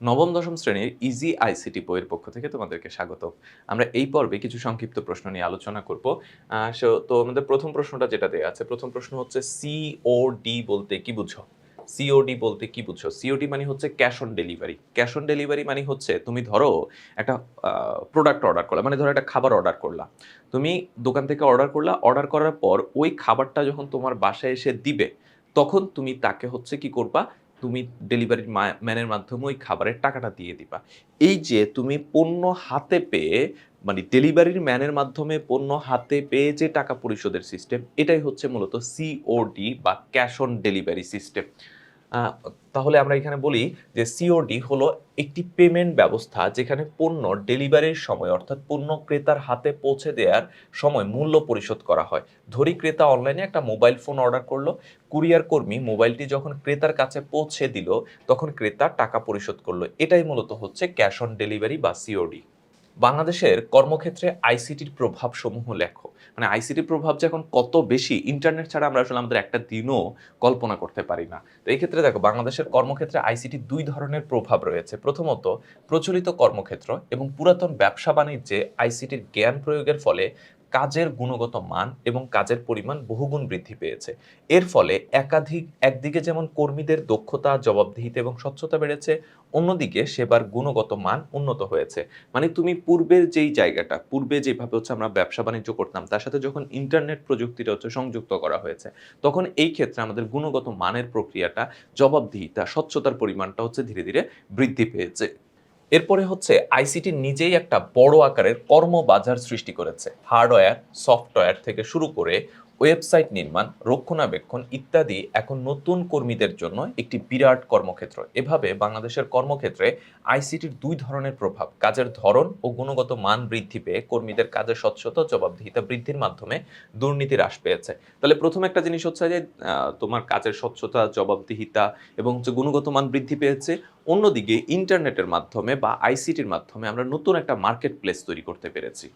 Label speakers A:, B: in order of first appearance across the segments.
A: নবম, দশম শ্রেণির ইজি আইসিটি বইয়ের পক্ষ থেকে তোমাদেরকে স্বাগত আমরা এই পর্বে কিছু সংক্ষিপ্ত প্রশ্ন নিয়ে আলোচনা করব। তো আমাদের প্রথম প্রশ্নটা যেটা দেওয়া আছে, প্রথম প্রশ্ন হচ্ছে সিওডি বলতে কি বুঝো? সিওডি বলতে কি বুঝছ সিওডি মানে হচ্ছে cash on delivery cash on delivery মানে হচ্ছে তুমি ধরো একটা প্রোডাক্ট অর্ডার করলা মানে ধরো একটা খাবার অর্ডার করলা। তুমি দোকান থেকে অর্ডার করলা অর্ডার করার পর ওই খাবারটা যখন তোমার বাসায় এসে দিবে, তখন তুমি তাকে হচ্ছে কি করবা? তুমি ডেলিভারি ম্যানের মাধ্যমে ওই খাবারের টাকাটা দিয়ে দিবা। এই যে তুমি পণ্য হাতে পেয়ে মানে ডেলিভারির ম্যানের মাধ্যমে পণ্য হাতে পেয়ে যে টাকা পরিশোধের সিস্টেম এটাই হচ্ছে মূলত সিওডি বা ক্যাশ অন ডেলিভারি সিস্টেম তাহলে আমরা এখানে বলি যে সিওডি হলো একটি পেমেন্ট ব্যবস্থা যেখানে পণ্য ডেলিভারির সময়, অর্থাৎ পণ্য ক্রেতার হাতে পৌঁছে দেওয়ার সময় মূল্য পরিশোধ করা হয়। ধরি ক্রেতা অনলাইনে একটা মোবাইল ফোন অর্ডার করল কুরিয়ার কর্মী মোবাইলটি যখন ক্রেতার কাছে পৌঁছে দিল, তখন ক্রেতা টাকা পরিশোধ করল। এটাই মূলত হচ্ছে ক্যাশ অন ডেলিভারি বা সিওডি বাংলাদেশের কর্মক্ষেত্রে আইসিটির প্রভাব সমূহ লেখো। মানে আইসিটির প্রভাব যে এখন কত বেশি, ইন্টারনেট ছাড়া আমরা আসলে আমাদের একটা দিনও কল্পনা করতে পারি না। তো এই ক্ষেত্রে দেখো, বাংলাদেশের কর্মক্ষেত্রে আইসিটির দুই ধরনের প্রভাব রয়েছে। প্রথমত, প্রচলিত কর্মক্ষেত্র এবং পুরাতন ব্যবসা বাণিজ্যে আইসিটির জ্ঞান প্রয়োগের ফলে কাজের গুণগত মান এবং কাজের পরিমাণ বহুগুণ বৃদ্ধি পেয়েছে। এর ফলে একাধিক, একদিকে যেমন কর্মীদের দক্ষতা, জবাবদিহিতা এবং স্বচ্ছতা বেড়েছে, অন্যদিকে সেবার গুণগত মান উন্নত হয়েছে। মানে তুমি পূর্বের যেই জায়গাটা, পূর্বে যেভাবে হচ্ছে আমরা ব্যবসা বাণিজ্য করতাম, তার সাথে যখন ইন্টারনেট প্রযুক্তিটা হচ্ছে সংযুক্ত করা হয়েছে, তখন এই ক্ষেত্রে আমাদের গুণগত মানের প্রক্রিয়াটা, জবাবদিহিতা, স্বচ্ছতার পরিমাণটা হচ্ছে ধীরে ধীরে বৃদ্ধি পেয়েছে। এরপরে হচ্ছে আইসিটি নিজেই একটা বড় আকারের কর্মবাজার সৃষ্টি করেছে। হার্ডওয়্যার, সফটওয়্যার থেকে শুরু করে ওয়েবসাইট নির্মাণ, রক্ষণাবেক্ষণ ইত্যাদি এখন নতুন কর্মীদের জন্য একটি বিরাট কর্মক্ষেত্র। এভাবে বাংলাদেশের কর্মক্ষেত্রে আইসিটির দুই ধরনের প্রভাব, কাজের ধরন ও গুণগত মান বৃদ্ধি পেয়ে কর্মীদের কাজের স্বচ্ছতা, জবাবদিহিতা বৃদ্ধির মাধ্যমে দুর্নীতি হ্রাস পেয়েছে। তাহলে প্রথম একটা জিনিস হচ্ছে যে তোমার কাজের স্বচ্ছতা, জবাবদিহিতা এবং হচ্ছে গুণগত মান বৃদ্ধি পেয়েছে, অন্যদিকে ইন্টারনেটের মাধ্যমে বা আইসিটির মাধ্যমে আমরা নতুন একটা মার্কেট প্লেস তৈরি করতে পেরেছি।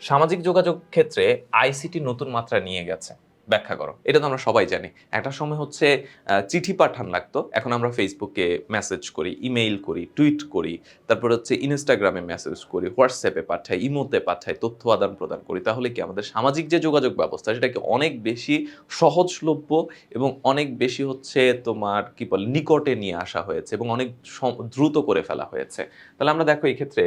A: সামাজিক যোগাযোগ ক্ষেত্রে আইসিটি নতুন মাত্রা নিয়ে গেছে। ব্যাখ্যা করো। এটা তো আমরা সবাই জানি। একটা সময় হচ্ছে চিঠি পাঠান লাগতো। এখন আমরা ফেসবুকে মেসেজ করি ইমেইল করি টুইট করি, তারপর হচ্ছে ইনস্টাগ্রামে মেসেজ করি হোয়াটসঅ্যাপে পাঠাই ইমোতে পাঠাই, তথ্য আদান প্রদান করি। তাহলে কি আমাদের সামাজিক যে যোগাযোগ ব্যবস্থা, সেটাকে অনেক বেশি সহজলভ্য এবং অনেক বেশি হচ্ছে তোমার কি বলে, নিকটে নিয়ে আসা হয়েছে এবং অনেক দ্রুত করে ফেলা হয়েছে। তাহলে আমরা দেখো এই ক্ষেত্রে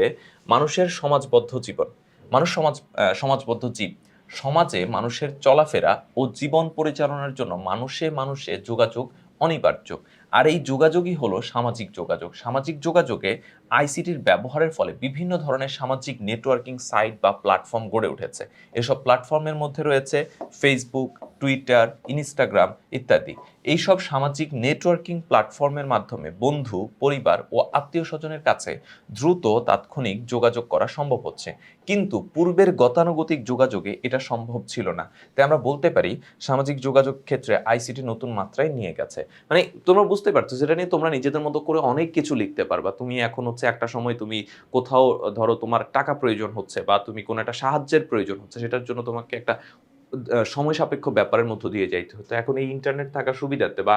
A: মানুষের সমাজবদ্ধ জীবন মানুষ সমাজ সমাজবদ্ধ জীব। সমাজে মানুষের চলাফেরা ও জীবন পরিচালনার জন্য মানুষে মানুষে যোগাযোগ অনিবার্য। আর এই যোগাযোগই হলো সামাজিক যোগাযোগ। সামাজিক যোগাযোগে আইসিটির ব্যবহারের ফলে বিভিন্ন ধরনের সামাজিক নেটওয়ার্কিং সাইট বা প্ল্যাটফর্ম গড়ে উঠেছে। এসব প্ল্যাটফর্মের মধ্যে রয়েছে ফেসবুক টুইটার ইনস্টাগ্রাম ইত্যাদি। এইসব সামাজিক নেটওয়ার্কিং প্ল্যাটফর্মের মাধ্যমে বন্ধু, পরিবার ও আত্মীয় স্বজনের কাছে দ্রুত তাৎক্ষণিক যোগাযোগ করা সম্ভব হচ্ছে। কিন্তু পূর্বের গতানুগতিক যোগাযোগে এটা সম্ভব ছিল না। তাই আমরা বলতে পারি, সামাজিক যোগাযোগ ক্ষেত্রে আইসিটি নতুন মাত্রায় নিয়ে গেছে। মানে তোমরা বুঝতে পারছ, যেটা নিয়ে তোমরা নিজেদের মতো করে অনেক কিছু লিখতে পারবা। তুমি এখন হচ্ছে একটা সময় তুমি কোথাও, ধরো তোমার টাকা প্রয়োজন হচ্ছে বা তুমি কোনো একটা সাহায্যের প্রয়োজন হচ্ছে, সেটার জন্য তোমাকে একটা সময় সাপেক্ষ ব্যাপারের মধ্য দিয়ে যাইতে হতো এখন এই ইন্টারনেট থাকার সুবিধার্থে বা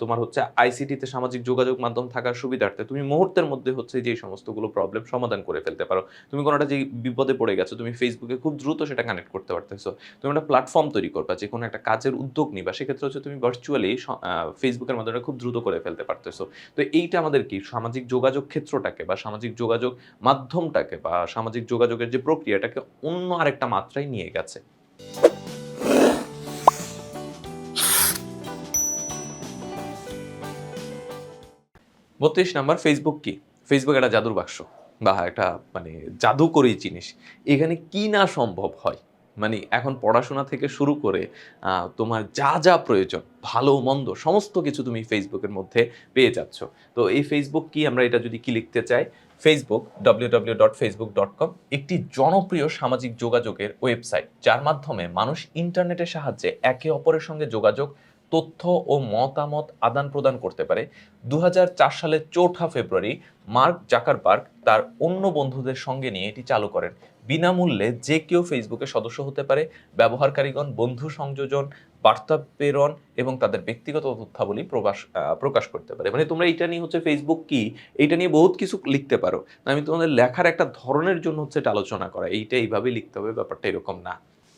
A: তোমার হচ্ছে আইসিটিতে সামাজিক যোগাযোগ মাধ্যম থাকার সুবিধার্থে তুমি মুহূর্তের মধ্যে হচ্ছে যে সমস্তগুলো প্রবলেম সমাধান করে ফেলতে পারো। তুমি কোনোটা যে বিপদে পড়ে গেছো, তুমি ফেসবুকে খুব দ্রুত সেটা কানেক্ট করতে পারতেছো। তুমি একটা প্ল্যাটফর্ম তৈরি করবা যে কোনো একটা কাজের উদ্যোগ নিবা, সেক্ষেত্রে হচ্ছে তুমি ভার্চুয়ালি ফেসবুকের মাধ্যমে খুব দ্রুত করে ফেলতে পারতেছো। তো এইটা আমাদের কি, সামাজিক যোগাযোগ ক্ষেত্রটাকে বা সামাজিক যোগাযোগ মাধ্যমটাকে বা সামাজিক যোগাযোগের যে প্রক্রিয়াটাকে অন্য আরেকটা মাত্রায় নিয়ে গেছে? বত্রিশ নাম্বার ফেসবুক কি? ফেসবুক একটা জাদুর বাক্স বা একটা মানে জাদুকরী জিনিস এখানে কি না সম্ভব হয়? মানে এখন পড়াশোনা থেকে শুরু করে তোমার যা যা প্রয়োজন, ভালো, মন্দ, সমস্ত কিছু তুমি ফেসবুকের মধ্যে পেয়ে যাচ্ছ। তো এই ফেসবুক কি? আমরা এটা যদি কি লিখতে চাই? Facebook W dot Facebook dot com একটি জনপ্রিয় সামাজিক যোগাযোগের ওয়েবসাইট যার মাধ্যমে মানুষ ইন্টারনেটের সাহায্যে একে অপরের সঙ্গে যোগাযোগ তথ্য ও মতামত আদান প্রদান করতে পারে। দু সালের চৌঠা ফেব্রুয়ারি মার্ক জাকারবার্গ তার অন্য বন্ধুদের সঙ্গে নিয়ে এটি চালু করেন। বিনামূল্যে যে কেউ ফেসবুকে সদস্য হতে পারে। ব্যবহারকারীগণ, বন্ধু সংযোজন, বার্তা প্রেরণ এবং তাদের ব্যক্তিগত তথ্যাবলী প্রকাশ প্রকাশ করতে পারে। মানে তোমরা এটা নিয়ে হচ্ছে ফেসবুক কি? এইটা নিয়ে বহুত কিছু লিখতে পারো। আমি তোমাদের লেখার একটা ধরনের জন্য হচ্ছে এটা আলোচনা করা। এইটা এইভাবে লিখতে হবে, ব্যাপারটা এরকম না।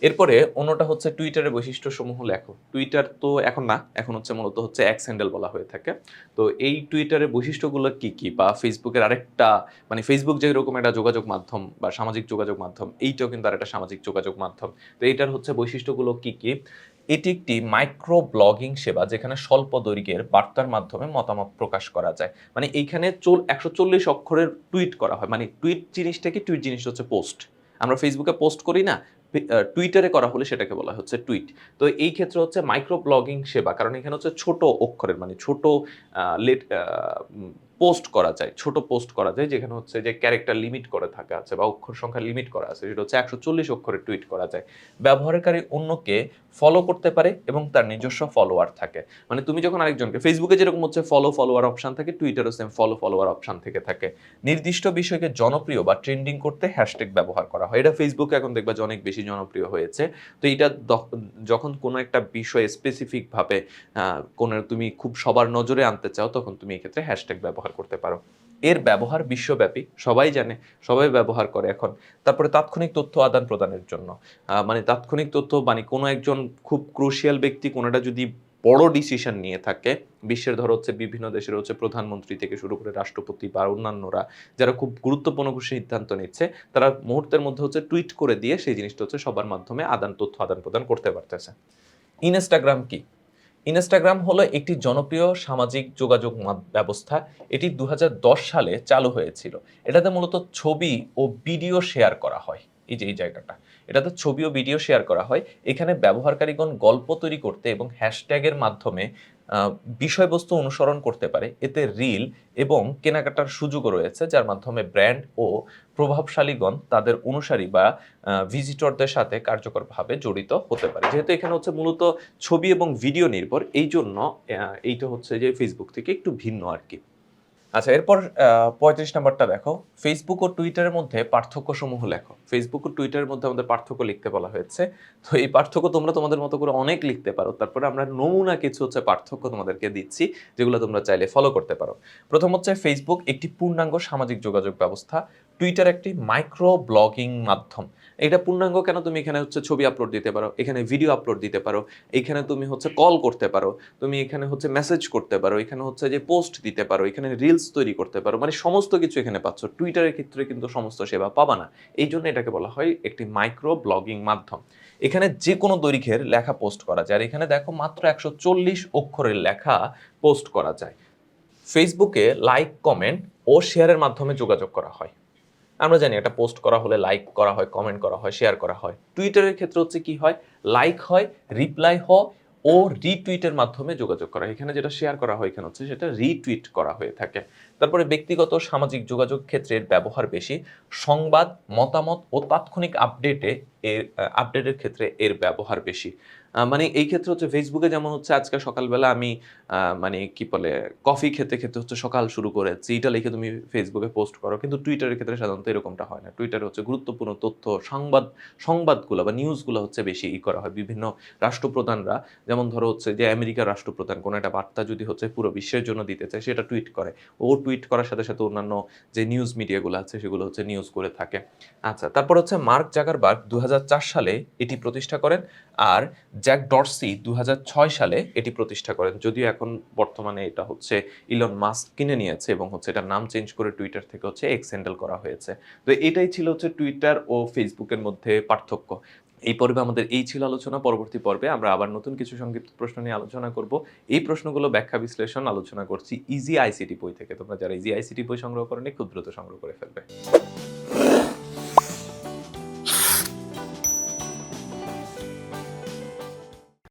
A: এরপরে অন্যটা হচ্ছে টুইটারের বৈশিষ্ট্য সমূহ লেখো। টুইটার তো এখন না, এখন হচ্ছে মূলত হচ্ছে এক্স হ্যান্ডেল বলা হয়ে থাকে। তো এই টুইটারের বৈশিষ্ট্যগুলো কি কি? বা ফেসবুকের আরেকটা মানে ফেসবুক যেরকম একটা যোগাযোগ মাধ্যম বা সামাজিক যোগাযোগ মাধ্যম, এইটাও কিন্তু আর একটা সামাজিক যোগাযোগ মাধ্যম। তো এইটার হচ্ছে বৈশিষ্ট্যগুলো কি কি? এটি একটি মাইক্রো ব্লগিং সেবা যেখানে স্বল্প দৈর্ঘ্যের বার্তার মাধ্যমে মতামত প্রকাশ করা যায়। মানে এইখানে চল, একশো চল্লিশ অক্ষরের টুইট করা হয়। মানে টুইট জিনিসটা কি টুইট জিনিসটা হচ্ছে পোস্ট আমরা ফেসবুকে পোস্ট করি না টুইটারে করা হলে সেটাকে বলা হচ্ছে টুইট তো এই ক্ষেত্রে হচ্ছে মাইক্রো ব্লগিং সেবা, কারণ এখানে হচ্ছে ছোট অক্ষরের মানে ছোট লেট পোস্ট করা যায়, ছোট পোস্ট করা যায়, যেখানে হচ্ছে যে ক্যারেক্টার লিমিট করে থাকা আছে বা অক্ষর সংখ্যা লিমিট করা আছে, সেটা হচ্ছে একশো চল্লিশ অক্ষরের টুইট করা যায়। ব্যবহারকারী অন্যকে ফলো করতে পারে এবং তার নিজস্ব ফলোয়ার থাকে। মানে তুমি যখন আরেকজনকে ফেসবুকে যেরকম হচ্ছে ফলো ফলোয়ার অপশন থাকে টুইটারও সেম ফলো ফলোয়ার অপশন থেকে থাকে। নির্দিষ্ট বিষয়কে জনপ্রিয় বা ট্রেন্ডিং করতে হ্যাশট্যাগ ব্যবহার করা হয়। এটা ফেসবুকে এখন দেখবা যে অনেক বেশি জনপ্রিয় হয়েছে। তো এটা যখন কোনো একটা বিষয়ে স্পেসিফিকভাবে কোনো তুমি খুব সবার নজরে আনতে চাও, তখন তুমি এক্ষেত্রে হ্যাশট্যাগ ব্যবহার করতে পারো। এর ব্যবহার বিশ্বব্যাপী, সবাই জানে, সবাই ব্যবহার করে এখন। তারপরে তাৎক্ষণিক তথ্য আদান প্রদানের জন্য। মানে তাৎক্ষণিক তথ্য মানে কোনো একজন খুব ক্রুশিয়াল ব্যক্তি, কোনোটা যদি বড় ডিসিশন নিয়ে থাকে, বিশ্বের ধরো হচ্ছে বিভিন্ন দেশের হচ্ছে প্রধানমন্ত্রী থেকে শুরু করে রাষ্ট্রপতি বা অন্যান্যরা, যারা খুব গুরুত্বপূর্ণ সিদ্ধান্ত নিচ্ছে, তারা মুহূর্তের মধ্যে হচ্ছে টুইট করে দিয়ে সেই জিনিসটা হচ্ছে সবার মাধ্যমে আদান, তথ্য আদান প্রদান করতে পারতেছে। ইনস্টাগ্রাম কি? ইনস্টাগ্রাম হলো একটি জনপ্রিয় সামাজিক যোগাযোগ ব্যবস্থা। এটি দু হাজার দশ সালে চালু হয়েছিল। এটাতে মূলত ছবি ও ভিডিও শেয়ার করা হয়। এই যে, এই জায়গাটা। এটাতে ছবি ও ভিডিও শেয়ার করা হয়। এখানে ব্যবহারকারীগণ গল্প তৈরি করতে এবং হ্যাশট্যাগের মাধ্যমে বিষয়বস্তু অনুসরণ করতে পারে। এতে রিল এবং কেনাকাটার সুযোগও রয়েছে, যার মাধ্যমে ব্র্যান্ড ও প্রভাবশালীগণ তাদের অনুসারী বা ভিজিটরদের সাথে কার্যকরভাবে জড়িত হতে পারে। যেহেতু এখানে হচ্ছে মূলত ছবি এবং ভিডিও নির্ভর এই জন্য এইটা হচ্ছে যে ফেসবুক থেকে একটু ভিন্ন আর কি আচ্ছা এরপর পঁয়ত্রিশ নাম্বারটা দেখো। ফেসবুক ও টুইটারের মধ্যে পার্থক্য সমূহ লেখো। ফেসবুক ও টুইটারের মধ্যে আমাদের পার্থক্য লিখতে বলা হয়েছে। তো এই পার্থক্য তোমরা তোমাদের মতো করে অনেক লিখতে পারো। তারপরে আমরা নমুনা কিছু হচ্ছে পার্থক্য তোমাদেরকে দিচ্ছি, যেগুলো তোমরা চাইলে ফলো করতে পারো। প্রথম হচ্ছে ফেসবুক একটি পূর্ণাঙ্গ সামাজিক যোগাযোগ ব্যবস্থা। টুইটার একটি মাইক্রো ব্লগিং মাধ্যম। এটা পূর্ণাঙ্গ কেন তুমি এখানে হচ্ছে ছবি আপলোড দিতে পারো? এখানে ভিডিও আপলোড দিতে পারো। এখানে তুমি হচ্ছে কল করতে পারো। তুমি এখানে হচ্ছে মেসেজ করতে পারো। এখানে হচ্ছে যে পোস্ট দিতে পারো। এখানে রিলস তৈরি করতে পারো। মানে সমস্ত কিছু এখানে পাচ্ছ। টুইটারের ক্ষেত্রে কিন্তু সমস্ত সেবা পাবা না। এই জন্য এটাকে বলা হয় একটি মাইক্রো ব্লগিং মাধ্যম। এখানে যে কোনো দৈর্ঘ্যের লেখা পোস্ট করা যায়। আর এখানে দেখো মাত্র একশো চল্লিশ অক্ষরের লেখা পোস্ট করা যায়। ফেসবুকে লাইক কমেন্ট ও শেয়ারের মাধ্যমে যোগাযোগ করা হয়। আমরা জানি একটা পোস্ট করা হলে লাইক করা হয় কমেন্ট করা হয় শেয়ার করা হয়। টুইটারের ক্ষেত্রে হচ্ছে কি হয়? লাইক হয় রিপ্লাই হয় ও রিটুইটের মাধ্যমে যোগাযোগ করা এখানে যেটা শেয়ার করা হয়, এখানে হচ্ছে সেটা রিটুইট করা হয়ে থাকে। তারপরে ব্যক্তিগত সামাজিক যোগাযোগ ক্ষেত্রে এর ব্যবহার বেশি। সংবাদ, মতামত ও তাৎক্ষণিক আপডেটে এর আপডেটের ক্ষেত্রে এর ব্যবহার বেশি। মানে এই ক্ষেত্রে হচ্ছে ফেসবুকে যেমন হচ্ছে আজকে সকালবেলা আমি মানে কি বলে কফি খেতে খেতে হচ্ছে সকাল শুরু করেছি। এটা লিখে তুমি ফেসবুকে পোস্ট করো। কিন্তু টুইটারের ক্ষেত্রে সাধারণত এরকমটা হয় না। টুইটারে হচ্ছে গুরুত্বপূর্ণ তথ্য, সংবাদ, সংবাদগুলো বা নিউজগুলো হচ্ছে বেশি ই করা হয় বিভিন্ন রাষ্ট্রপ্রধানরা। যেমন ধরো হচ্ছে যে আমেরিকার রাষ্ট্রপ্রধান, কোনো একটা বার্তা যদি হচ্ছে পুরো বিশ্বের জন্য দিতে চায়, সেটা টুইট করে। ও টুইট করার সাথে সাথে অন্যান্য যে নিউজ মিডিয়াগুলো আছে, সেগুলো হচ্ছে নিউজ করে থাকে। আচ্ছা তারপর হচ্ছে মার্ক জাগারবার্গ দু হাজার চার সালে এটি প্রতিষ্ঠা করেন। আর জ্যাক ডরসি দু সালে এটি প্রতিষ্ঠা করেন। যদিও এখন বর্তমানে এটা হচ্ছে ইলন মাস্ক কিনে নিয়েছে এবং হচ্ছে এটার নাম চেঞ্জ করে টুইটার থেকে হচ্ছে এক্স হ্যান্ডেল করা হয়েছে। তো এটাই ছিল হচ্ছে টুইটার ও ফেসবুকের মধ্যে পার্থক্য। এই পর্বে আমাদের এই ছিল আলোচনা। পরবর্তী পর্বে আমরা আবার নতুন কিছু সংক্ষিপ্ত প্রশ্ন নিয়ে আলোচনা করব। এই প্রশ্নগুলো ব্যাখ্যা বিশ্লেষণ আলোচনা করছি ইজি আইসিটি বই থেকে। তোমরা যারা ইজি আইসিটি বই সংগ্রহ করেনি, খুব দ্রুত সংগ্রহ করে ফেলবে।